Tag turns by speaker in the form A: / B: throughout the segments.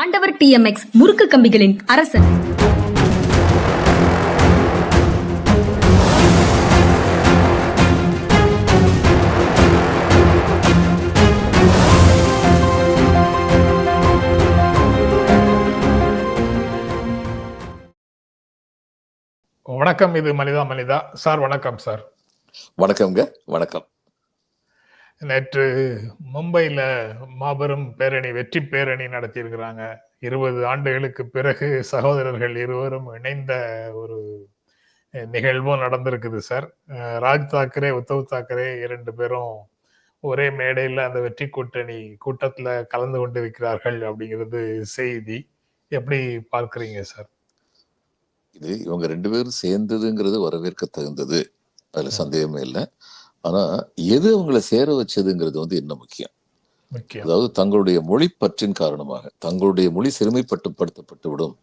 A: ஆண்டவர் டிஎம்எக்ஸ் முறுக்கு கம்பிகளின் அரசன்.
B: வணக்கம் இது மனிதா மனிதா. சார் வணக்கம் சார்.
C: வணக்கம்ங்க வணக்கம்.
B: நேற்று மும்பையில் மாபெரும் பேரணி வெற்றி பேரணி நடத்தியிருக்கிறாங்க. இருபது ஆண்டுகளுக்கு பிறகு சகோதரர்கள் இருவரும் இணைந்த ஒரு நிகழ்வும் நடந்திருக்குது சார். ராஜ் தாக்கரே உத்தவ் தாக்கரே இரண்டு பேரும் ஒரே மேடையில் அந்த வெற்றி கூட்டணி கூட்டத்தில் கலந்து கொண்டிருக்கிறார்கள் அப்படிங்கிறது செய்தி. எப்படி பார்க்குறீங்க சார்?
C: இது இவங்க ரெண்டு பேரும் சேர்ந்ததுங்கிறது வரவேற்க தகுந்தது அதுல சந்தேகமே இல்லை. ஆனா எது அவங்கள சேர வச்சதுங்கிறது வந்து என்ன முக்கியம்? அதாவது தங்களுடைய மொழி பற்றின் காரணமாக தங்களுடைய மொழி சிறுமைப்பட்டுப்படுத்தப்பட்டு விடும்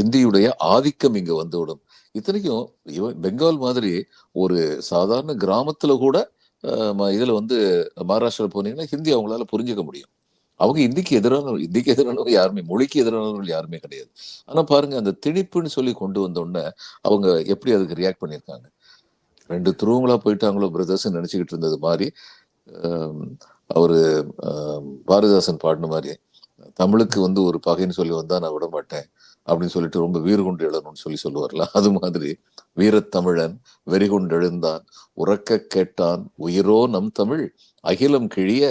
C: இந்தியுடைய ஆதிக்கம் இங்க வந்துவிடும். இத்தனைக்கும் இவன் பெங்கால் மாதிரி ஒரு சாதாரண கிராமத்துல கூட இதுல வந்து மகாராஷ்டிரா போனீங்கன்னா ஹிந்தி அவங்களால புரிஞ்சுக்க முடியும். அவங்க இந்திக்கு எதிரானவர்கள் இந்திக்கு எதிரானவங்க யாருமே மொழிக்கு எதிரானவர்கள் யாருமே கிடையாது. ஆனா பாருங்க அந்த திணிப்புன்னு சொல்லி கொண்டு வந்த உடனே அவங்க எப்படி அதுக்கு ரியாக்ட் பண்ணியிருக்காங்க? ரெண்டு துருவங்களா போயிட்டாங்களோ பிரதர்ஸ் நினைச்சுக்கிட்டு இருந்தது மாதிரி ஆம், அவரு பாரதிதாசன் பாடின மாதிரி தமிழுக்கு வந்து ஒரு பகைன்னு சொல்லி வந்தா நான் விட மாட்டேன் அப்படின்னு சொல்லிட்டு ரொம்ப வீறு கொண்டு எழணும்னு சொல்லி சொல்லுவார்ல அது மாதிரி. வீரத்தமிழன் வெறிகொண்டு எழுந்தான் உறக்க கேட்டான் உயிரோ நம் தமிழ் அகிலம் கிழிய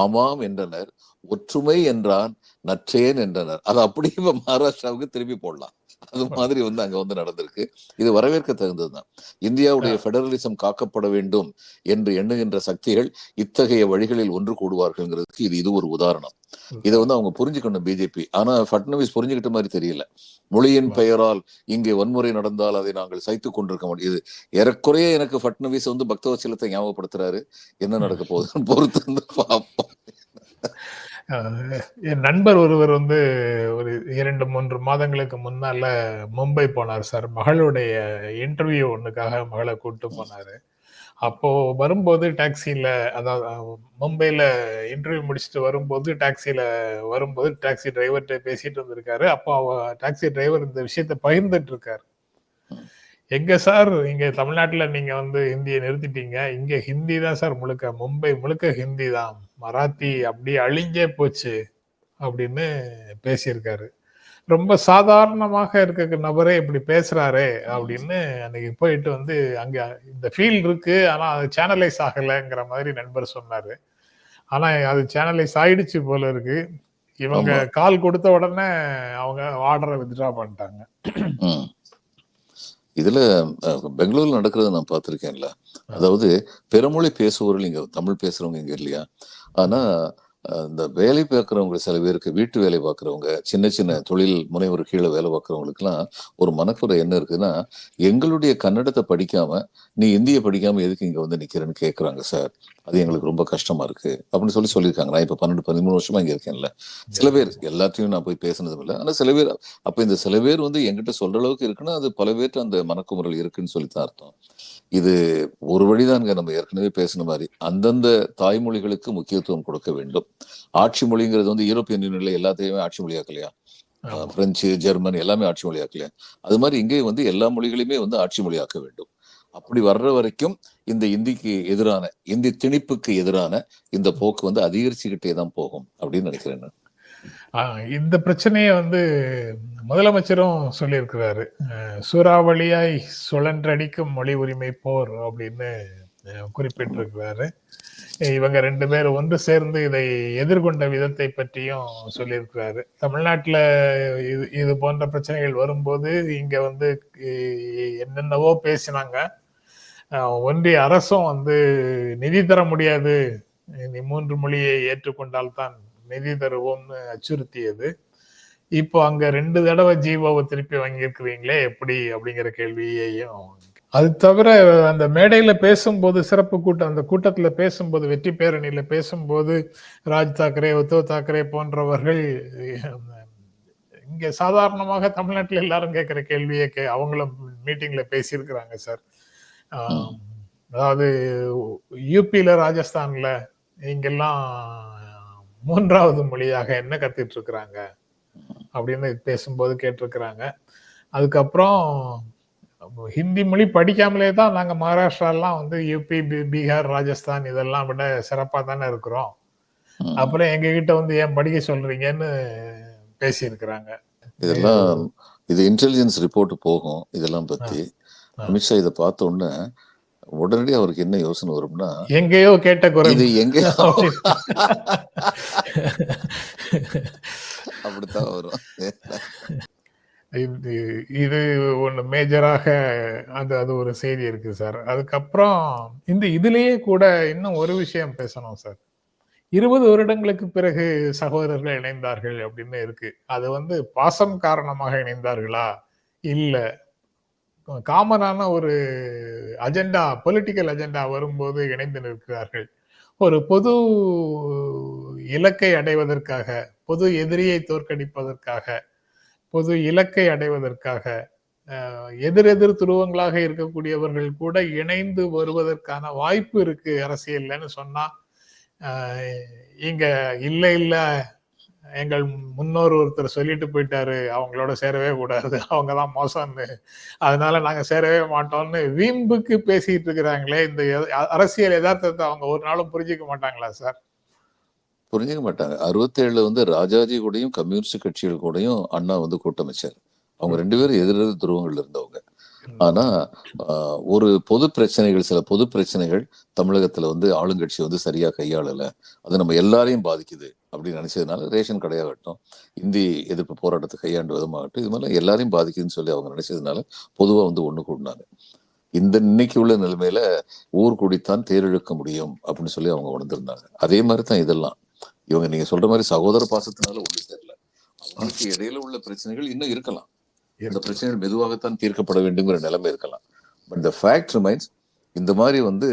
C: ஆமாம் என்றனர் ஒற்றுமை என்றான் நற்றேன் என்றனர். அது அப்படியே மகாராஷ்டிராவுக்கு திருப்பி போடலாம். அது மாதிரி வந்து அங்க வந்து நடந்திருக்கு. இது வரவேற்க தகுந்ததுதான். இந்தியாவுடைய ஃபெடரலிசம் காக்கப்பட வேண்டும் என்று எண்ணுகின்ற சக்திகள் இத்தகைய வழிகளில் ஒன்று கூடுவார்கள்ங்கிறதுக்கு இது இது ஒரு உதாரணம். இதை வந்து அவங்க புரிஞ்சுக்கணும் பிஜேபி ஆனா ஃபட்னவிஸ் புரிஞ்சுக்கிட்ட மாதிரி தெரியல. மொழியின் பெயரால் இங்கே வன்முறை நடந்தால் அதை நாங்கள் சைத்துக் கொண்டிருக்க முடியுது ஏறக்குறைய எனக்கு ஃபட்னவிஸ் வந்து பக்தவச்சலத்தை ஞாபகப்படுத்துறாரு. என்ன நடக்க போகுதுன்னு பொறுத்து வந்து பார்ப்போம்.
B: என் நண்பர் ஒருவர் வந்து ஒரு இரண்டு மூன்று மாதங்களுக்கு முன்னால மும்பை போனார் சார். மகளுடைய இன்டர்வியூ ஒண்ணுக்காக மகளை கூட்டு போனார். அப்போ வரும்போது டாக்ஸியில் அதாவது மும்பையில் இன்டர்வியூ முடிச்சுட்டு வரும்போது டாக்ஸில வரும்போது டாக்ஸி டிரைவர்கிட்ட பேசிட்டு வந்திருக்காரு அப்போ அவ டாக்ஸி டிரைவர் இந்த விஷயத்த பகிர்ந்துட்டு இருக்காரு. எங்க சார் இங்க தமிழ்நாட்டுல நீங்க வந்து ஹிந்தியை நிறுத்திட்டீங்க. இங்க ஹிந்தி தான் சார் முழுக்க மும்பை முழுக்க ஹிந்தி தான். மராத்தி அப்படியே அழிஞ்சே போச்சு அப்படின்னு பேசியிருக்காரு ரொம்ப சாதாரணமாக இருக்க நபரே இப்படி பேசுறாரே அப்படின்னு அன்னைக்கு போயிட்டு வந்து அங்க இந்த ஃபீல் இருக்கு ஆனா அது சேனலைஸ் ஆகலைங்கிற மாதிரி நண்பர் சொன்னாரு ஆனா அது சேனலைஸ் ஆயிடுச்சு போல இருக்கு இவங்க. கால் கொடுத்த உடனே அவங்க ஆர்டரை வித்ட்ரா பண்ணிட்டாங்க.
C: இதுல பெங்களூர்ல நடக்கிறத நான் பார்த்திருக்கேன்ல. அதாவது பிறமொழி பேசுபவர்கள் இங்க தமிழ் பேசுறவங்க இங்க இல்லையா? ஆனா இந்த வேலை பார்க்குறவங்க சில பேருக்கு வீட்டு வேலை பார்க்குறவங்க சின்ன சின்ன தொழில் முனைவர் கீழே வேலை பார்க்குறவங்களுக்குலாம் ஒரு மனக்குறை என்ன இருக்குன்னா எங்களுடைய கன்னடத்தை படிக்காம நீ இந்திய படிக்காம எதுக்கு இங்க வந்து நிக்கிறேன்னு கேக்குறாங்க சார் அது எங்களுக்கு ரொம்ப கஷ்டமா இருக்கு. அப்படின்னு சொல்லி சொல்லியிருக்காங்க. நான் இப்ப பன்னெண்டு பதிமூணு வருஷமா இங்க இருக்கேன்ல. சில பேர் எல்லாத்தையும் நான் போய் பேசினதும் இல்லை. ஆனா சில பேர் அப்ப இந்த சில பேர் வந்து என்கிட்ட சொல்ற அளவுக்கு இருக்குன்னா அது பல பேர்ட்ட அந்த மனக்குமுறல் இருக்குன்னு சொல்லித்தான் அர்த்தம். இது ஒரு வழிதாங்க நம்ம ஏற்கனவே பேசின மாதிரி அந்தந்த தாய்மொழிகளுக்கு முக்கியத்துவம் கொடுக்க வேண்டும். ஆட்சி மொழிங்கிறது வந்து யூரோப்பியன் யூனியன்ல எல்லாத்தையுமே ஆட்சி மொழியாக்கலையா. பிரெஞ்சு ஜெர்மன் எல்லாமே ஆட்சி மொழியாக்கலையா? அது மாதிரி இங்கேயும் வந்து எல்லா மொழிகளையுமே வந்து ஆட்சி மொழியாக்க வேண்டும். அப்படி வர்ற வரைக்கும் இந்த இந்திக்கு எதிரான இந்தி திணிப்புக்கு எதிரான இந்த போக்கு வந்து அதிகரிச்சுக்கிட்டே தான் போகும் அப்படின்னு நினைக்கிறேன் நான்.
B: ஆஹ் இந்த பிரச்சனையை வந்து முதலமைச்சரும் சொல்லியிருக்கிறாரு. சூறாவளியாய் சுழன்றடிக்கும் மொழி உரிமை போர் அப்படின்னு குறிப்பிட்டிருக்கிறாரு. இவங்க ரெண்டு பேரும் ஒன்று சேர்ந்து இதை எதிர்கொண்ட விதத்தை பற்றியும் சொல்லியிருக்கிறாரு. தமிழ்நாட்டுல இது இது போன்ற பிரச்சனைகள் வரும்போது இங்கே வந்து என்னென்னவோ பேசினாங்க. ஒன்றிய அரசும் வந்து நிதி தர முடியாது. நீ மூன்று மொழியை ஏற்றுக்கொண்டால்தான் நிதி தருவோம்னு அச்சுறுத்தியது. இப்போ அங்க ரெண்டு தடவை ஜீவோவை திருப்பி வாங்கியிருக்கிறீங்களே எப்படி? அப்படிங்கிற கேள்வியையும் அது தவிர அந்த மேடையில பேசும்போது சிறப்பு கூட்டம் அந்த கூட்டத்துல பேசும்போது வெற்றி பேரணியில பேசும்போது ராஜ் தாக்கரே உத்தவ் தாக்கரே போன்றவர்கள் இங்க சாதாரணமாக தமிழ்நாட்டில் எல்லாரும் கேட்கிற கேள்வியை கே அவங்களும் மீட்டிங்ல பேசியிருக்கிறாங்க சார். அதாவது யூபியில ராஜஸ்தான்ல இங்கெல்லாம் மூன்றாவது மொழியாக என்ன கத்துட்டு இருக்கிறாங்க அப்படின்னு பேசும்போது கேட்டிருக்கிறாங்க. அதுக்கப்புறம் ஹிந்தி மொழி படிக்காமலே தான் நாங்க மகாராஷ்டிராலாம் வந்து யூபி பீகார் ராஜஸ்தான் இதெல்லாம் விட சிறப்பா தானே இருக்கிறோம். அப்புறம் எங்க கிட்ட வந்து ஏன் படிக்க சொல்றீங்கன்னு பேசியிருக்கிறாங்க.
C: இதெல்லாம் இது இன்டெலிஜென்ஸ் ரிப்போர்ட் போகும் இதெல்லாம் பத்தி. அமித்ஷா இதை பார்த்த உடனே உடனடி அவருக்கு என்ன யோசனை வரும்னா
B: எங்கேயோ கேட்ட குரல்.
C: இது எங்க
B: அப்படின்னு.
C: அப்படித்தான் வரும்.
B: இது இது ஒன்று மேஜராக அது அது ஒரு செய்தி இருக்கு சார். அதுக்கப்புறம் இந்த இதுலயே கூட இன்னும் ஒரு விஷயம் பேசணும் சார். இருபது வருடங்களுக்கு பிறகு சகோதரர்கள் இணைந்தார்கள் அப்படின்னு இருக்கு. அது வந்து பாசம் காரணமாக இணைந்தார்களா? இல்ல. காமனான ஒரு அஜெண்டா பொலிட்டிக்கல் அஜெண்டா வரும்போது இணைந்து நிற்கிறார்கள். ஒரு பொது இலக்கை அடைவதற்காக பொது எதிரியை தோற்கடிப்பதற்காக பொது இலக்கை அடைவதற்காக எதிரெதிர் துருவங்களாக இருக்கக்கூடியவர்கள் கூட இணைந்து வருவதற்கான வாய்ப்பு இருக்கு அரசியல்லன்னு சொன்னா இங்க இல்லை இல்லை எங்கள் முன்னோர் ஒருத்தர் சொல்லிட்டு போயிட்டாரு அவங்களோட சேரவே கூடாது. அவங்க தான் மோசம்னு. அதனால நாங்க சேரவே மாட்டோம்னு வீம்புக்கு பேசிட்டு இருக்கிறாங்களே இந்த அரசியல் யதார்த்தத்தை அவங்க ஒரு நாளும் புரிஞ்சுக்க மாட்டாங்களா சார்?
C: புரிஞ்சுக்க மாட்டாங்க. அறுபத்தேழுல வந்து ராஜாஜி கூடயும் கம்யூனிஸ்ட் கட்சிகள் கூடயும் அண்ணா வந்து கூட்டமைச்சார். அவங்க ரெண்டு பேரும் எதிரெதிர் துருவங்கள் இருந்தவங்க. ஆனா ஆஹ், ஒரு பொது பிரச்சனைகள் சில பொது பிரச்சனைகள் தமிழகத்துல வந்து ஆளுங்கட்சி வந்து சரியா கையாளல. அது நம்ம எல்லாரையும் பாதிக்குது அப்படின்னு நினைச்சதுனால ரேஷன் கடையாகட்டும் இந்தி எதிர்ப்பு போராட்டத்தை கையாண்டு விதமாகட்டும் இது மாதிரி எல்லாரையும் பாதிக்குதுன்னு சொல்லி அவங்க நினைச்சதுனால பொதுவா வந்து ஒண்ணு கூடினாங்க. இந்த இன்னைக்கு உள்ள நிலைமையில ஊர் கூடித்தான் தேரிழுக்க முடியும் அப்படின்னு சொல்லி அவங்க உணர்ந்திருந்தாங்க. அதே மாதிரி தான் இதெல்லாம். இவங்க நீங்க சொல்ற மாதிரி சகோதர பாசத்தினால ஒண்ணு சேரல அவங்களுக்கு இடையில உள்ள பிரச்சனைகள் இன்னும் இருக்கலாம். இந்த பிரச்சனைகள் மெதுவாகத்தான் தீர்க்கப்பட வேண்டுங்கிற நிலைமை இருக்கலாம். பட் த ஃபேக்ட் ரிமைன்ஸ் இந்த மாதிரி வந்து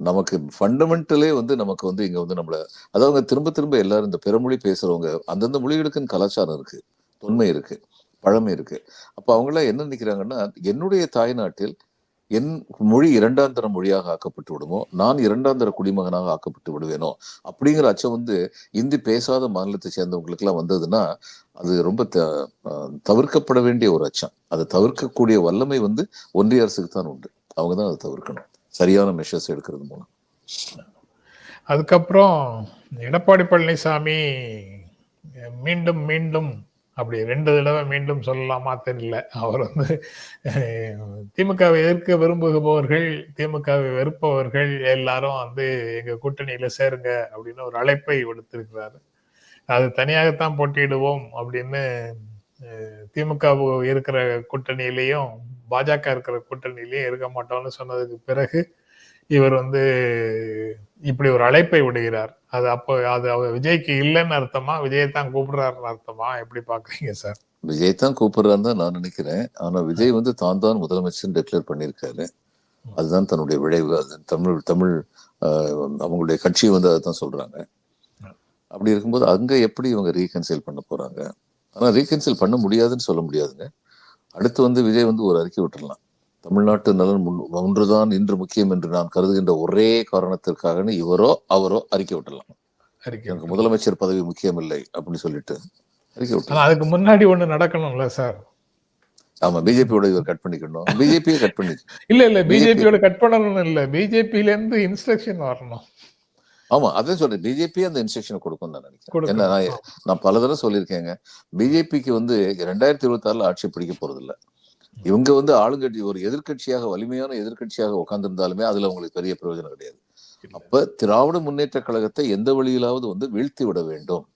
C: நமக்கு ஃபண்டமெண்டலே வந்து நமக்கு வந்து இங்க வந்து நம்மள அதாவது திரும்ப திரும்ப எல்லாரும் இந்த பிறமொழி பேசுறவங்க அந்தந்த மொழிகளுக்குன்னு கலாச்சாரம் இருக்கு தொன்மை இருக்கு பழமை இருக்கு. அப்ப அவங்களாம் என்ன நினைக்கிறாங்கன்னா என்னுடைய தாய்நாட்டில் என் மொழி இரண்டாந்தர மொழியாக ஆக்கப்பட்டு விடுமோ? நான் இரண்டாந்தர குடிமகனாக ஆக்கப்பட்டு விடுவேனோ? அப்படிங்கிற அச்சம் வந்து இந்தி பேசாத மாநிலத்தை சேர்ந்தவங்களுக்கு எல்லாம் வந்ததுன்னா அது ரொம்ப த- தவிர்க்கப்பட வேண்டிய ஒரு அச்சம். அதை தவிர்க்கக்கூடிய வல்லமை வந்து ஒன்றிய அரசுக்கு தான் உண்டு. அவங்க தான் அதை தவிர்க்கணும். சரியான மெஷர்ஸ் எடுக்கிறது மூலம்.
B: அதுக்கப்புறம் எடப்பாடி பழனிசாமி மீண்டும் மீண்டும் அப்படி ரெண்டு தடவை மீண்டும் சொல்லலாமா தெரியல. அவர் வந்து திமுகவை எதிர்க்க விரும்புபவர்கள் திமுகவை வெறுப்பவர்கள் எல்லாரும் வந்து எங்க கூட்டணியில சேருங்க அப்படின்னு ஒரு அழைப்பை விடுத்திருக்கிறாரு. அது தனியாகத்தான் போட்டியிடுவோம் அப்படின்னு திமுக இருக்கிற கூட்டணியிலையும் பாஜக இருக்கிற கூட்டணியிலையும் இருக்க மாட்டோம்னு சொன்னதுக்கு பிறகு இவர் வந்து இப்படி ஒரு அழைப்பை விடுகிறார். அது அப்போ அது அவர் விஜய்க்கு இல்லைன்னு அர்த்தமா? விஜயை தான் கூப்பிடுறாருன்னு அர்த்தமா? எப்படி பாக்குறீங்க சார்?
C: விஜய் தான் கூப்பிடுறான்னு தான் நான் நினைக்கிறேன். ஆனா விஜய் வந்து தான் தான் முதலமைச்சர் டிக்ளேர் பண்ணியிருக்காரு. அதுதான் தன்னுடைய விளைவு. அது தமிழ் தமிழ் அவங்களுடைய கட்சி வந்து அதுதான் சொல்றாங்க. அப்படி இருக்கும்போது அங்க எப்படி இவங்க ரீகன்சைல் பண்ண போறாங்க? ஆனா ரீகன்சைல் பண்ண முடியாதுன்னு சொல்ல முடியாதுங்க. அடுத்து வந்து விஜய் வந்து ஒரு அறிக்கை விட்டுறலாம் தமிழ்நாட்டு நலன் ஒன்றுதான் இன்று முக்கியம் என்று நான் கருதுகின்ற ஒரே காரணத்திற்காக இவரோ அவரோ அறிக்கை
B: அறிக்கை
C: எனக்கு முதலமைச்சர் பதவி முக்கியம் இல்லை அப்படின்னு சொல்லிட்டு அறிக்கை விட்டுறலாம்
B: ஆனா அதுக்கு முன்னாடி ஒண்ணு நடக்கணும்ல சார்?
C: ஆமா பிஜேபியோட இவர் கட் பண்ணிக்கணும். பிஜேபியை கட் பண்ணி
B: இல்ல இல்ல பிஜேபியோட கட் பண்ணணும்னு இல்ல. பிஜேபில இருந்து இன்ஸ்ட்ரக்ஷன் வரணும்.
C: ஆமா அதான் சொல்றேன். பிஜேபி அந்த இன்ஸ்ட்ரக்ஷன் கொடுக்கும் நான் நினைக்கிறேன். நான் நான் பல தடவை சொல்லியிருக்கேங்க. பிஜேபிக்கு வந்து ரெண்டாயிரத்தி இருபத்தி ஆறுல ஆட்சி பிடிக்க போறது இல்ல இவங்க வந்து ஆளுங்கட்சி ஒரு எதிர்க்கட்சியாக வலிமையான எதிர்க்கட்சியாக உட்கார்ந்திருந்தாலுமே அதுல அவங்களுக்கு பெரிய பிரயோஜனம் கிடையாது. அப்ப திராவிட முன்னேற்ற கழகத்தை எந்த வழியிலாவது வந்து வீழ்த்தி விட வேண்டும்.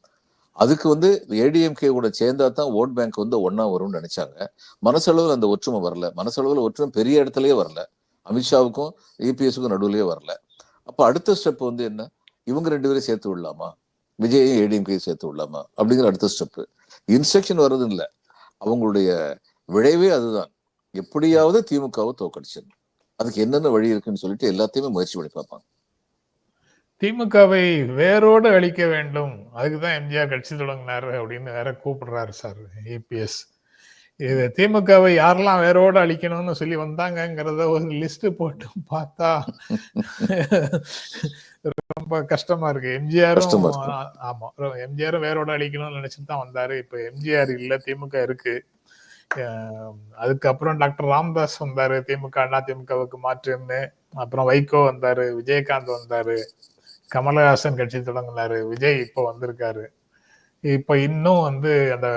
C: அதுக்கு வந்து ஏடிஎம்கே கூட சேர்ந்தா தான் ஓட் பேங்க் வந்து ஒண்ணா வரும்னு நினைச்சாங்க. மனசளவில் அந்த ஒற்றுமை வரல. மனசளவில் ஒற்றுமை பெரிய இடத்துலயே வரல. அமித்ஷாவுக்கும் இபிஎஸ்க்கும் நடுவுலயே வரல. அப்ப அடுத்த ஸ்டெப் வந்து என்ன? இவங்க ரெண்டு பேரும் சேர்த்து விடலாமா? விஜயையும் ஏடிஎம்கே சேர்த்து விடலாமா? அப்படிங்கிற அடுத்த ஸ்டெப். இன்ஸ்ட்ரக்ஷன் வர்றது இல்ல. அவங்களுடைய விளைவே அதுதான். எப்படியாவது திமுகவை தோக்கடிச்சிடணும் அதுக்கு என்னென்ன வழி இருக்குன்னு சொல்லிட்டு எல்லாத்தையுமே முயற்சி பண்ணி பார்ப்பாங்க.
B: திமுகவை வேரோடு அழிக்க வேண்டும். அதுக்கு தான் எம்ஜிஆர் கட்சி தொடங்கினாரு அப்படின்னு வேற கூப்பிடுறாரு சார் ஏபிஎஸ். இது திமுகவை யாரெல்லாம் வேரோட அழிக்கணும்னு சொல்லி வந்தாங்கங்கிறத ஒரு லிஸ்ட் போட்டு பார்த்தா ரொம்ப கஷ்டமா இருக்கு. எம்ஜிஆரும். ஆமா எம்ஜிஆரும் வேரோட அழிக்கணும்னு நினைச்சிட்டு தான் வந்தாரு. இப்ப எம்ஜிஆர் இல்ல திமுக இருக்கு. அதுக்கப்புறம் டாக்டர் ராம்தாஸ் வந்தாரு திமுக அண்ணா திமுகவுக்கு மாற்றுன்னு அப்புறம் வைகோ வந்தாரு விஜயகாந்த் வந்தாரு கமலஹாசன் கட்சி தொடங்கினாரு விஜய் இப்போ வந்திருக்காரு. இப்ப இன்னும் வந்து அந்த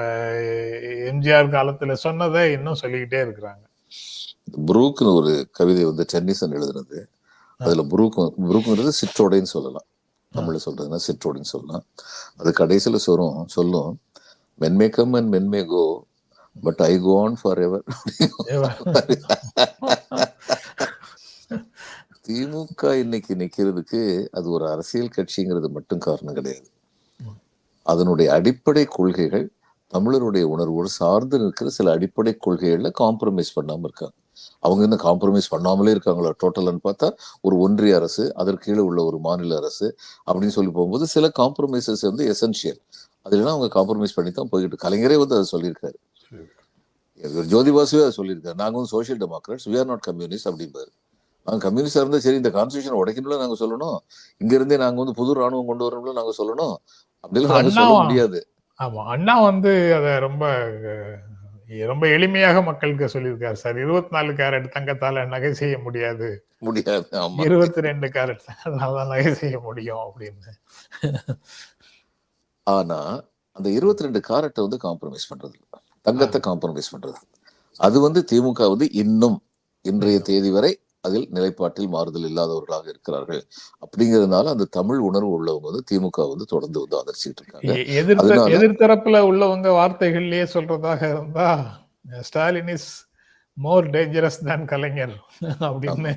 B: எம்ஜிஆர் காலத்துல சொன்னதை இன்னும் சொல்லிக்கிட்டே இருக்கிறாங்க.
C: புரூக்னு ஒரு கவிதை வந்து டென்னிசன் எழுதுனது. அதுல புரூக் புரூக்ங்கிறது சிற்றோடைன்னு சொல்லலாம். தமிழ்ல சொல்றதுன்னா சிற்றோடைன்னு சொல்லலாம். அது கடைசியில சொல்லும் சொல்லும் men may come and men may go but I go on forever DMK இன்னைக்கு நிக்கிறதுக்கு அது ஒரு அரசியல் கட்சிங்கிறது மட்டும் காரணம் கிடையாது. அதனுடைய அடிப்படை கொள்கைகள் தமிழருடைய உணர்வோடு சார்ந்து நிற்கிற சில அடிப்படை கொள்கைகள்ல காம்ப்ரமைஸ் பண்ணாம இருக்காங்க. அவங்க என்ன காம்ப்ரமைஸ் பண்ணாமலே இருக்காங்களா? டோட்டல்னு பார்த்தா ஒரு ஒன்றிய அரசு அதற்கு கீழே உள்ள ஒரு மாநில அரசு அப்படின்னு சொல்லி போகும்போது சில காம்ப்ரமைசஸ் வந்து எசென்ஷியல் அதுலாம் அவங்க காம்ப்ரமைஸ் பண்ணி தான் போய்கிட்டு கலைஞரே வந்து அதை சொல்லியிருக்காரு. இவர் ஜோதிபாசுவே அதை சொல்லியிருக்காரு. நாங்க வந்து social democrats we are not communist அப்படிம்பாரு. நாங்க கம்யூனிஸ்டா இருந்தா சரி இந்த கான்ஸ்டியூஷன் உடைக்கணும்ல நாங்க சொல்லணும். இங்க இருந்தே நாங்க வந்து புது ராணுவம் கொண்டு வரணும்ல நாங்க சொல்லணும். அப்படிலாம் சொல்ல முடியாது.
B: ஆமா அண்ணா வந்து அத ரொம்ப ரொம்ப எளிமையாக மக்களுக்கு சொல்லியிருக்காரு சார். இருபத்தி நாலு கேரட் தங்கத்தால நகை செய்ய முடியாது.
C: முடியாது
B: இருபத்தி ரெண்டு கேரட் தான் நகை செய்ய முடியும் அப்படின்னு.
C: ஆனா அந்த இருபத்தி ரெண்டு காரட்டை வந்து காம்ப்ரமைஸ் பண்றது இல்ல. தங்கத்தை காம்ப்ரமைஸ் பண்றது. அது வந்து திமுக வந்து இன்னும் இன்றைய தேதி வரை அதில் நிலைப்பாட்டில் மாறுதல் இல்லாதவர்களாக இருக்கிறார்கள். அப்படிங்கிறதுனால அந்த தமிழ் உணர்வு உள்ளவங்க வந்து திமுக வந்து தொடர்ந்து வந்து ஆதரிச்சுட்டு இருக்காங்க.
B: எதிர்த்தரப்புல உள்ளவங்க வார்த்தைகள்லயே சொல்றதாக இருந்தா ஸ்டாலின் இஸ் மோர் டேஞ்சரஸ் தான் கலைஞர் அப்படின்னு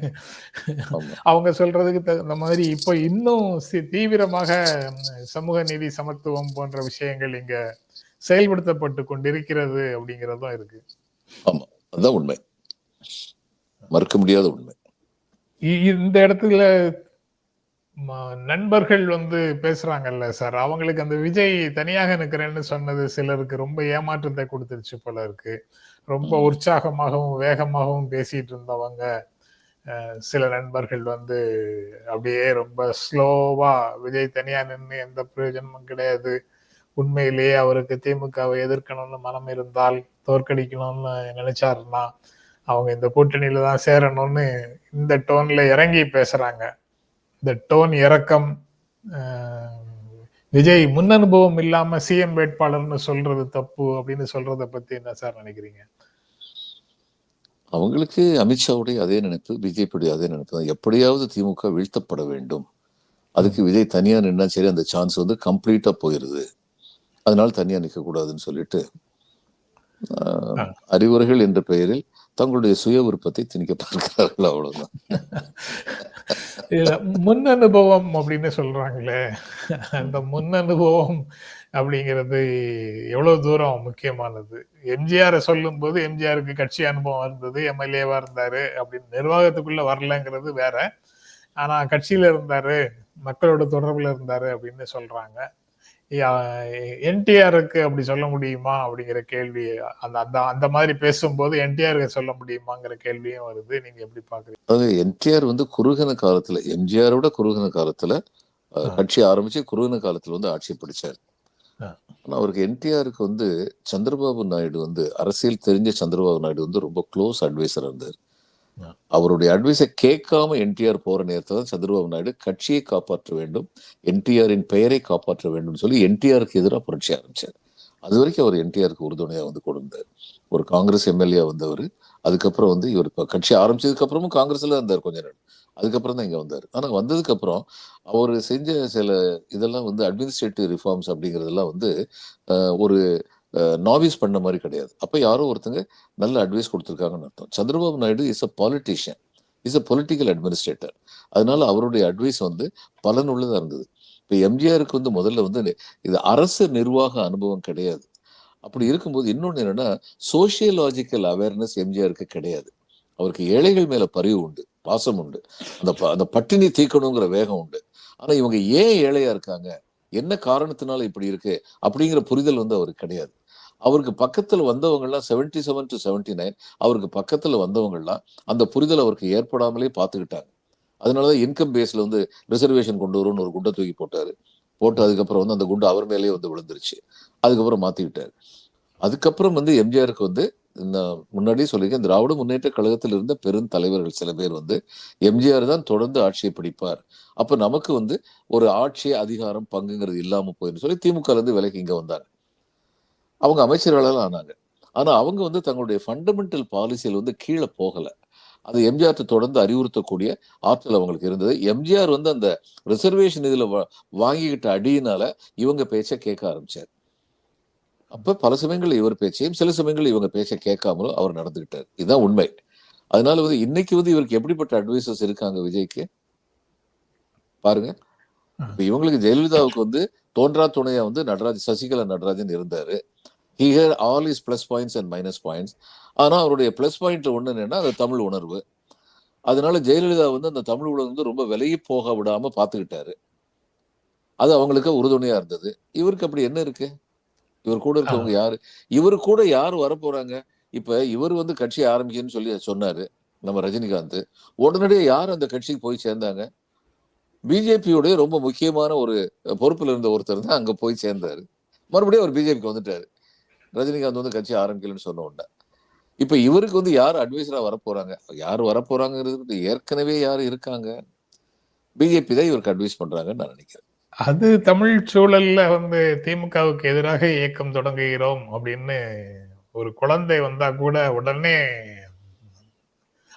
B: அவங்க சொல்றதுக்கு தகுந்த மாதிரி இப்போ இன்னும் தீவிரமாக சமூக நீதி சமத்துவம் போன்ற விஷயங்கள் இங்க செயல்படுத்தப்பட்டு கொண்டிருக்கிறது அப்படிங்கறதும் இருக்கு.
C: ஆமா அதுதான் உண்மை. மறுக்க முடியாத உண்மை.
B: இந்த இடத்துல நண்பர்கள் வந்து பேசுறாங்கல்ல சார் அவங்களுக்கு அந்த விஜய் தனியாக நிக்கிறேன்னு சொன்னது சிலருக்கு ரொம்ப ஏமாற்றத்தை கொடுத்துருச்சு போல இருக்கு. ரொம்ப. உற்சாகமாகவும் வேகமாகவும் பேசிட்டு இருந்தவங்க சில நண்பர்கள் வந்து அப்படியே ரொம்ப ஸ்லோவா விஜய் தனியா நின்று எந்த பிரயோஜனமும் கிடையாது. உண்மையிலேயே அவருக்கு திமுகவை எதிர்க்கணும்னு மனம் இருந்தால் தோற்கடிக்கணும்னு நினைச்சாருன்னா அவங்க இந்த கூட்டணியில தான் சேரணும்னு இந்த டோன்ல இறங்கி பேசுறாங்க. இந்த டோன் இறக்கம் விஜய் முன் அனுபவம் இல்லாம சிஎம் வேட்பாளர்னு சொல்றது தப்பு அப்படின்னு சொல்றத பத்தி என்ன சார் நினைக்கிறீங்க?
C: அவங்களுக்கு அமித்ஷாவுடைய அதே நினைப்பு பிஜேபியுடைய அதே நினைப்பு தான். எப்படியாவது திமுக வீழ்த்தப்பட வேண்டும். அதுக்கு விஜய் தனியா நின்னா சரி அந்த சான்ஸ் வந்து கம்ப்ளீட்டா போயிருது. அதனால தனியா நிற்க கூடாதுன்னு சொல்லிட்டு. அறிவுரைகள் என்ற பெயரில் தங்களுடைய சுய விருப்பத்தை திணிக்க பார்க்கிறார்கள் அவ்வளவுதான்.
B: முன் அனுபவம் அப்படின்னு சொல்றாங்களே அந்த முன் அனுபவம் அப்படிங்கிறது எவ்வளவு தூரம் முக்கியமானது? எம்ஜிஆர் சொல்லும் போது எம்ஜிஆருக்கு கட்சி அனுபவம் இருந்தது எம்எல்ஏவா இருந்தாரு அப்படின்னு நிர்வாகத்துக்குள்ள வரலங்கிறது வேற. ஆனா கட்சியில இருந்தாரு மக்களோட தொடர்புல இருந்தாரு அப்படின்னு சொல்றாங்க. என்டிஆருக்கு அப்படி சொல்ல முடியுமா அப்படிங்கிற கேள்வி அந்த அந்த அந்த மாதிரி பேசும்போது என்டிஆருக்கு சொல்ல முடியுமாங்கிற கேள்வியும் வருது நீங்க எப்படி பாக்குறீங்க
C: என்டிஆர் வந்து குறுகின காலத்துல எம்ஜிஆரோட குறுகின காலத்துல. கட்சி ஆரம்பிச்சு குறுகின காலத்துல வந்து ஆட்சி பிடிச்சார். ஆனா அவருக்கு என்டிஆருக்கு வந்து சந்திரபாபு நாயுடு வந்து அரசியல் தெரிஞ்ச சந்திரபாபு நாயுடு வந்து ரொம்ப க்ளோஸ் அட்வைசர் இருந்தார். அவருடைய அட்வைஸை கேட்காம என்டிஆர் போற நேரத்தில் தான் சந்திரபாபு நாயுடு கட்சியை காப்பாற்ற வேண்டும் என்டிஆரின் பெயரை காப்பாற்ற வேண்டும் சொல்லி என்டிஆருக்கு எதிராக புரட்சி ஆரம்பிச்சார். அது வரைக்கும் அவர் என்டிஆருக்கு உறுதுணையாக வந்து கொடுந்தார் ஒரு காங்கிரஸ் எம்எல்ஏ வந்தவர் அதுக்கப்புறம் வந்து இவர் இப்போ கட்சி ஆரம்பிச்சதுக்கு அப்புறமும் காங்கிரஸ்ல இருந்தார் கொஞ்ச நாள். அதுக்கப்புறம் தான் இங்கே வந்தார். ஆனால் வந்ததுக்கு அப்புறம் அவர் செஞ்ச சில இதெல்லாம் வந்து அட்மினிஸ்ட்ரேட்டிவ் ரிஃபார்ம்ஸ் அப்படிங்கிறதெல்லாம் வந்து ஒரு நாவிஸ் பண்ண மாதிரி கிடையாது. அப்போ யாரோ ஒருத்தங்க நல்ல அட்வைஸ் கொடுத்துருக்காங்கன்னு அர்த்தம். Chandrababu Naidu is a politician is a political administrator அதனால அவருடைய அட்வைஸ் வந்து பலனுள்ளதா இருந்தது. இப்போ எம்ஜிஆருக்கு வந்து முதல்ல வந்து இது அரசு நிர்வாக அனுபவம் கிடையாது. அப்படி இருக்கும்போது இன்னொன்னு என்னன்னா சோசியலாஜிக்கல் அவேர்னஸ் எம்ஜிஆருக்கு கிடையாது. அவருக்கு ஏழைகள் மேலே பரிவு உண்டு பாசம் உண்டு. அந்த ப- அந்த பட்டினி தீக்கணுங்கிற வேகம் உண்டு. ஆனா இவங்க ஏன் ஏழையா இருக்காங்க? என்ன காரணத்தினால இப்படி இருக்கு? அப்படிங்கிற புரிதல் வந்து அவருக்கு கிடையாது. அவருக்கு பக்கத்துல வந்தவங்க எல்லாம் seventy seven to seventy nine அவருக்கு பக்கத்துல வந்தவங்க எல்லாம் அந்த புரிதல் அவருக்கு ஏற்படாமலே பார்த்துக்கிட்டாங்க. அதனாலதான் இன்கம் பேஸ்ல வந்து ரிசர்வேஷன் கொண்டு வரும்னு ஒரு குண்டை தூக்கி போட்டாரு. போட்டு அதுக்கப்புறம் வந்து அந்த குண்டு அவர் மேலேயே வந்து விழுந்துருச்சு. அதுக்கப்புறம் மாத்திக்கிட்டாரு. அதுக்கப்புறம் வந்து எம்ஜிஆருக்கு வந்து இந்த முன்னாடியே சொல்லியிருக்கேன் திராவிட முன்னேற்ற கழகத்தில் இருந்த பெருந்தலைவர்கள் சில பேர் வந்து எம்ஜிஆர் தான் தொடர்ந்து ஆட்சியை பிடிப்பார். அப்ப நமக்கு வந்து ஒரு ஆட்சி அதிகாரம் பங்குங்கிறது இல்லாமல் போயிருந்து சொல்லி திமுகலேருந்து இருந்து விலைக்கு இங்க வந்தாங்க. அவங்க அமைச்சர்களால் ஆனாங்க. ஆனா அவங்க வந்து தங்களுடைய ஃபண்டமெண்டல் பாலிசியில் வந்து கீழே போகல. அது எம்ஜிஆர் தொடர்ந்து அறிவுறுத்தக்கூடிய ஆற்றல் அவங்களுக்கு இருந்தது. எம்ஜிஆர் வந்து அந்த ரிசர்வேஷன் இதுல வாங்கிக்கிட்ட அடியினால இவங்க பேச்சை கேட்க ஆரம்பிச்சார். அப்ப பல சமயங்கள்ல இவர் பேச்சையும் சில சமயங்கள்ல இவங்க பேச்சை கேட்காமலும் அவர் நடந்துகிட்டார் இதுதான் உண்மை. அதனால வந்து இன்னைக்கு வந்து இவருக்கு எப்படிப்பட்ட அட்வைசர்ஸ் இருக்காங்க விஜய்க்கு? பாருங்க. இப்ப இவங்களுக்கு ஜெயலலிதாவுக்கு வந்து தோன்றா துணையா வந்து நடராஜ் சசிகலா நடராஜன் இருந்தாரு. He her all is plus points and minus points ஆனா அவருடைய பிளஸ் பாயிண்ட் ஒண்ணு என்னன்னா அது தமிழ் உணர்வு. அதனால ஜெயலலிதா வந்து அந்த தமிழ் உணர்வு வந்து ரொம்ப விலகி போக விடாம பாத்துக்கிட்டாரு அது அவங்களுக்கு உறுதுணையா இருந்தது. இவருக்கு அப்படி என்ன இருக்கு? இவர் கூட இருக்கவங்க யாரு? இவர் கூட யார் வரப்போறாங்க? இப்ப இவர் வந்து கட்சி ஆரம்பிக்கன்னு சொல்லி சொன்னாரு நம்ம ரஜினிகாந்த். உடனடியே யார் அந்த கட்சிக்கு போய் சேர்ந்தாங்க? பிஜேபியோடைய ரொம்ப முக்கியமான ஒரு பொறுப்புல இருந்த ஒருத்தர் தான் அங்க போய் சேர்ந்தாரு. மறுபடியும் அவர் பிஜேபிக்கு வந்துட்டாரு. ரஜினிகாந்த் வந்து கட்சி ஆரம்பிக்கலன்னு சொன்ன உடனே. இப்ப இவருக்கு வந்து யார் அட்வைசரா வரப்போறாங்க? யார் வரப்போறாங்கிறது ஏற்கனவே யார் இருக்காங்க? பிஜேபி தான் இவருக்கு அட்வைஸ் பண்றாங்கன்னு நான் நினைக்கிறேன்.
B: அது தமிழ் சூழல்ல வந்து திமுகவுக்கு எதிராக இயக்கம் தொடங்குகிறோம் அப்படின்னு ஒரு குழந்தை வந்தா கூட உடனே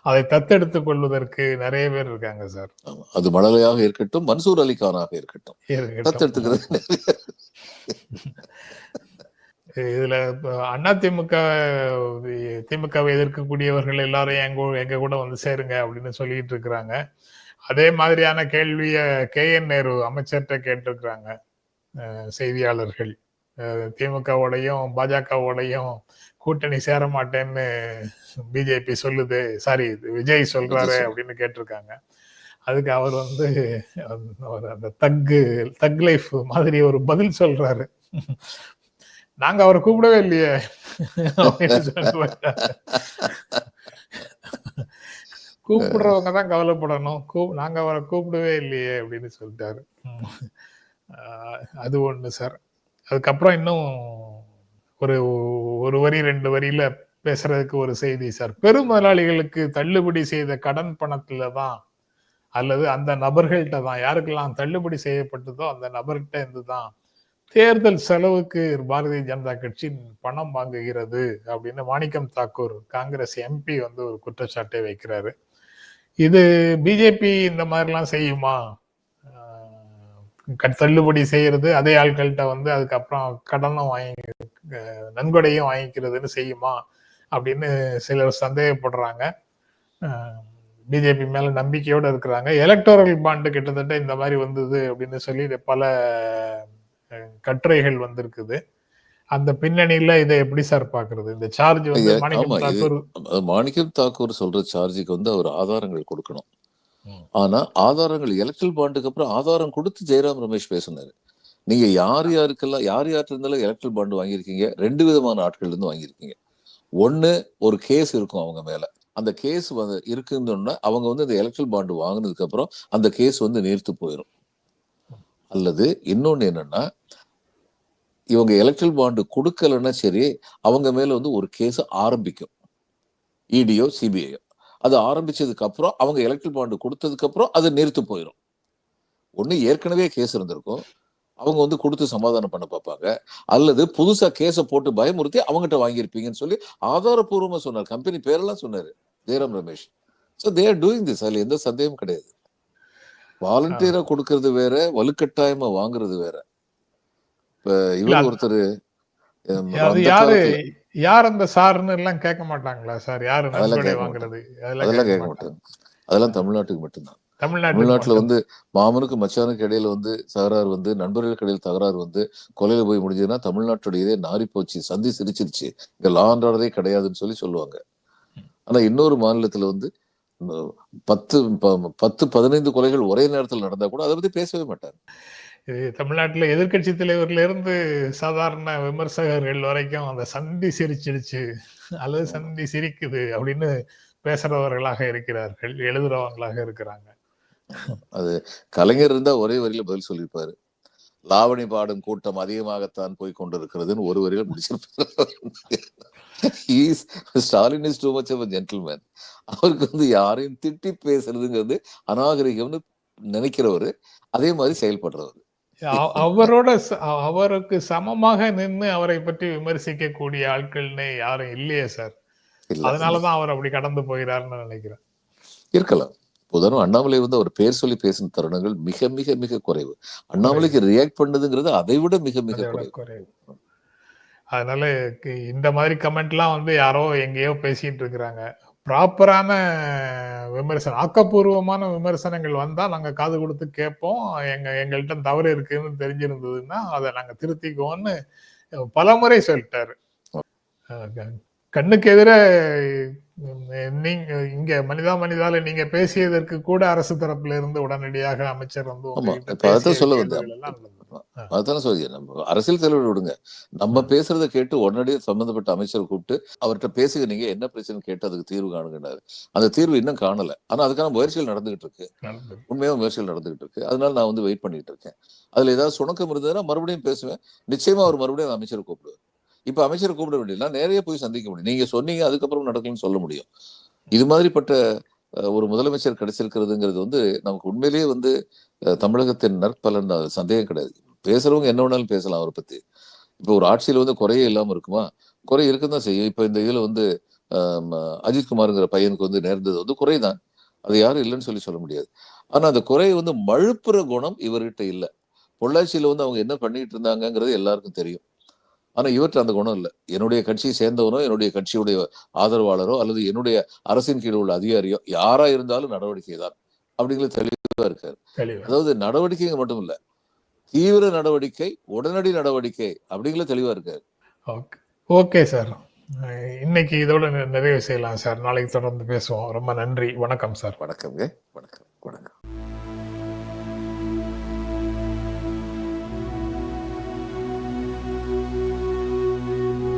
B: அதை தத்தெடுத்துக் கொள்வதற்கு நிறைய பேர் இருக்காங்க சார்.
C: அது மழலையாக இருக்கட்டும் மன்சூர் அலிகானாக இருக்கட்டும். தத்தெடுத்துக்கிறது
B: இதுல இப்ப அதிமுக திமுகவை எதிர்க்கக்கூடியவர்கள் எல்லாரும் எங்க எங்க கூட வந்து சேருங்க அப்படின்னு சொல்லிட்டு இருக்கிறாங்க. அதே மாதிரியான கேள்விய கே. என். நேரு அமைச்சர்கிட்ட கேட்டிருக்கிறாங்க செய்தியாளர்கள். திமுகவோடையும் பாஜகவோடையும் கூட்டணி சேர மாட்டேன்னு பிஜேபி சொல்லுது. சாரி விஜய் சொல்றாரு. அப்படின்னு கேட்டிருக்காங்க. அதுக்கு அவர் வந்து அந்த தக்கு தக் லைஃப் மாதிரி ஒரு பதில் சொல்றாரு. நாங்க அவரை கூப்பிடவே இல்லையே. கூப்பிடுறவங்க தான் கவலைப்படணும். கூ நாங்க அவரை கூப்பிடவே இல்லையே அப்படின்னு சொல்லிட்டாரு. அது ஒண்ணு சார். அதுக்கப்புறம் இன்னும் ஒரு ஒரு வரி ரெண்டு வரியில பேசுறதுக்கு ஒரு செய்தி சார். பெருமுதலாளிகளுக்கு தள்ளுபடி செய்த கடன் பணத்துல தான் அல்லது அந்த நபர்கள்ட்ட தான் யாருக்கெல்லாம் தள்ளுபடி செய்யப்பட்டதோ அந்த நபர்கிட்ட இருந்து தான் தேர்தல் செலவுக்கு பாரதிய ஜனதா கட்சி பணம் வாங்குகிறது அப்படின்னு மாணிக்கம் தாக்கூர் காங்கிரஸ் எம்பி வந்து ஒரு குற்றச்சாட்டை வைக்கிறாரு. இது பிஜேபி இந்த மாதிரிலாம் செய்யுமா? க- தள்ளுபடி செய்யறது அதே ஆட்கள்கிட்ட வந்து அதுக்கப்புறம் கடனும் வாங்கி நன்கொடையும் வாங்கிக்கிறதுன்னு செய்யுமா? அப்படின்னு சிலர் சந்தேகப்படுறாங்க. பிஜேபி மேல நம்பிக்கையோடு இருக்கிறாங்க. எலக்டோரல் பாண்டு கிட்டத்தட்ட இந்த மாதிரி வந்தது அப்படின்னு சொல்லி பல கட்டுரைகள் வந்திருக்குது. அந்த பின்னணியில இதை எப்படி சார் பாக்குறது இந்த சார்ஜ் வந்து மாணிக்கம் தாக்கூர்
C: சொல்ற சார்ஜுக்கு வந்து அவர் ஆதாரங்கள் கொடுக்கணும். ஆனா ஆதாரங்கள் எலக்ட்ரல் பாண்டுக்கு அப்புறம் ஆதாரம் கொடுத்து ஜெயராம் ரமேஷ் பேசினாரு. நீங்க யார் யாருக்கெல்லாம் யார் யார்கிட்ட இருந்தாலும் எலக்ட்ரல் பாண்டு வாங்கியிருக்கீங்க? ரெண்டு விதமான ஆட்கள் இருந்து வாங்கியிருக்கீங்க. ஒண்ணு ஒரு கேஸ் இருக்கும் அவங்க மேல. அந்த கேஸ் வந்து இருக்குன்னு அவங்க வந்து இந்த எலக்ட்ரல் பாண்டு வாங்கினதுக்கு அப்புறம் அந்த கேஸ் வந்து நீர்த்து போயிடும் அல்லது இன்னொன்று என்னன்னா இவங்க எலக்ட்ரல் பாண்டு கொடுக்கலன்னா சரி அவங்க மேல வந்து ஒரு கேஸ் ஆரம்பிக்கும். இடியோ சிபிஐயோ அது ஆரம்பிச்சதுக்கு அப்புறம் அவங்க எலக்ட்ரல் பாண்டு கொடுத்ததுக்கு அப்புறம் அது நிறுத்து போயிடும் ஒன்று ஏற்கனவே கேஸ் இருந்திருக்கும். அவங்க வந்து கொடுத்து சமாதானம் பண்ண பார்ப்பாங்க. அல்லது புதுசாக கேஸை போட்டு பயமுறுத்தி அவங்ககிட்ட வாங்கியிருப்பீங்கன்னு சொல்லி ஆதாரப்பூர்வமாக சொன்னார். கம்பெனி பேரெல்லாம் சொன்னார். Jairam Ramesh. So they're doing this அதில் எந்த சந்தேகமும் கிடையாது. வாலண்டியரா கொடுக்கறது வேற வலுக்கட்டாயமா வாங்குறது வேற. இப்ப இவர் ஒருத்தர்
B: யாரு யார் அந்த சார்னு எல்லாம் கேட்க மாட்டாங்களா சார்? யாரு வாங்குறது?
C: அதெல்லாம் கேட்க மாட்டாங்க. அதெல்லாம் தமிழ்நாட்டுக்கு மட்டும்தான்.
B: தமிழ்நாட்டுல
C: வந்து மாமனுக்கு மச்சானுக்கு இடையில வந்து தகராறு வந்து நண்பர்களுக்கு இடையில தகராறு வந்து கொலையில போய் முடிஞ்சதுன்னா தமிழ்நாட்டுடைய இதே நாரி போச்சு சந்தி சிரிச்சிருச்சு. இங்க லா கிடையாதுன்னு சொல்லி சொல்லுவாங்க. ஆனா இன்னொரு மாநிலத்துல வந்து பத்து பத்து பதினைந்து கொலைகள் ஒரே நேரத்தில் நடந்தா கூட அதை பத்தி பேசவே மாட்டாங்க
B: இது தமிழ்நாட்டுல எதிர்க்கட்சி தலைவர்ல இருந்து சாதாரண விமர்சகர்கள் வரைக்கும் அந்த சந்தி சிரிச்சிடுச்சு அல்லது சந்தி சிரிக்குது அப்படின்னு பேசுறவர்களாக இருக்கிறார்கள் எழுதுறவங்களாக இருக்கிறாங்க.
C: அது கலைஞர் இருந்தா ஒரே வரியில பதில் சொல்லியிருப்பாரு. லாவணி பாடும் கூட்டம் அதிகமாகத்தான் போய் கொண்டிருக்கிறதுன்னு ஒரு வரியில முடிச்சிருப்பாரு. He's- Stalin is too much of gentleman அவருக்கு வந்து யாரையும் திட்டி பேசுறதுங்கிறது அநாகரிகம்னு நினைக்கிறவரு அதே மாதிரி செயல்படுறவர்.
B: அவரோட அவருக்கு சமமாக நின்னு அவரை பற்றி விமர்சிக்க கூடிய ஆட்கள்னே யாரும் இல்லையே சார். அதனாலதான் அவர் அப்படி கடந்து போகிறாருன்னு நினைக்கிறேன்.
C: இருக்கலாம். உதாரணம் அண்ணாமலை வந்து அவர் பேர் சொல்லி பேசின தருணங்கள் மிக மிக மிக குறைவு. அண்ணாமலைக்கு ரியாக்ட் பண்ணதுங்கிறது அதை விட மிக மிக குறைவு.
B: அதனால இந்த மாதிரி கமெண்ட்லாம் வந்து யாரோ எங்கேயோ பேசிட்டு இருக்கிறாங்க. ப்ராப்பரான விமர்சனம் ஆக்கப்பூர்வமான விமர்சனங்கள் வந்தா நாங்க காது கொடுத்து கேட்போம். எங்க எங்கள்கிட்ட தவறு இருக்குன்னு தெரிஞ்சிருந்ததுன்னா அதை நாங்க திருத்திக்குவோம்னு பலமுறை சொல்லிட்டாரு. கண்ணுக்கு எதிர நீங்க இங்க மனிதா மனிதால நீங்க பேசியதற்கு கூட அரசு தரப்புல இருந்து உடனடியாக அமைச்சர் வந்து
C: அதான் சொல்ல சொல்லி நம்ம அரசியல் தலைவர் விடுங்க. நம்ம பேசுறத கேட்டு உடனடியே சம்பந்தப்பட்ட அமைச்சர் கூப்பிட்டு அவர்கிட்ட பேசுங்க நீங்க என்ன பிரச்சனை கேட்டு அதுக்கு தீர்வு காணுங்கன்னாரு. அந்த தீர்வு இன்னும் காணல. ஆனா அதுக்கான முயற்சிகள் நடந்துகிட்டு இருக்கு. உண்மையாக முயற்சிகள் நடந்துகிட்டு இருக்கு. அதனால நான் வந்து வெயிட் பண்ணிட்டு இருக்கேன். அதுல ஏதாவது சுணக்கம் இருந்ததுன்னா மறுபடியும் பேசுவேன். நிச்சயமா அவர் மறுபடியும் அமைச்சர் கூப்பிடுவார். இப்ப அமைச்சரை கூப்பிட வேண்டியது நேரையே போய் சந்திக்க முடியும். நீங்க சொன்னீங்க அதுக்கப்புறம் நடக்கும்னு சொல்ல முடியும். இது மாதிரிப்பட்ட ஒரு முதலமைச்சர் கிடைச்சிருக்கிறதுங்கிறது வந்து நமக்கு உண்மையிலேயே வந்து தமிழகத்தின் நற்பலன் சந்தேகம் கிடையாது. பேசுறவங்க என்ன வேணாலும் பேசலாம் அவரை பத்தி. இப்போ ஒரு ஆட்சியில வந்து குறையே இல்லாம இருக்குமா? குறை இருக்குதான் செய்யும். இப்ப இந்த இதுல வந்து ஆம், பையனுக்கு வந்து நேர்ந்தது வந்து குறைதான். அது யாரும் இல்லைன்னு சொல்லி சொல்ல முடியாது. ஆனா அந்த குறையை வந்து மழுப்புற குணம் இவர்கிட்ட இல்ல. பொள்ளாச்சியில வந்து அவங்க என்ன பண்ணிட்டு இருந்தாங்கங்கிறது எல்லாருக்கும் தெரியும். ஆனா இவர்கிட்ட அந்த குணம் இல்லை. என்னுடைய கட்சியை சேர்ந்தவனோ என்னுடைய கட்சியுடைய ஆதரவாளரோ அல்லது என்னுடைய அரசின் கீழ் உள்ள அதிகாரியோ யாரா இருந்தாலும் நடவடிக்கை தான் அப்படிங்கிறது தெளிவா இருக்காரு. அதாவது நடவடிக்கைங்க மட்டும் இல்ல. தீவிர நடவடிக்கை உடனடி நடவடிக்கை அப்படிங்கிறது தெளிவா இருக்காரு.
B: Okay okay sir. இன்னைக்கு இதோட நிறைவு செய்யலாம் சார். நாளைக்கு தொடர்ந்து பேசுவோம். ரொம்ப நன்றி. வணக்கம் சார்.
C: வணக்கம்ங்க. வணக்கம்.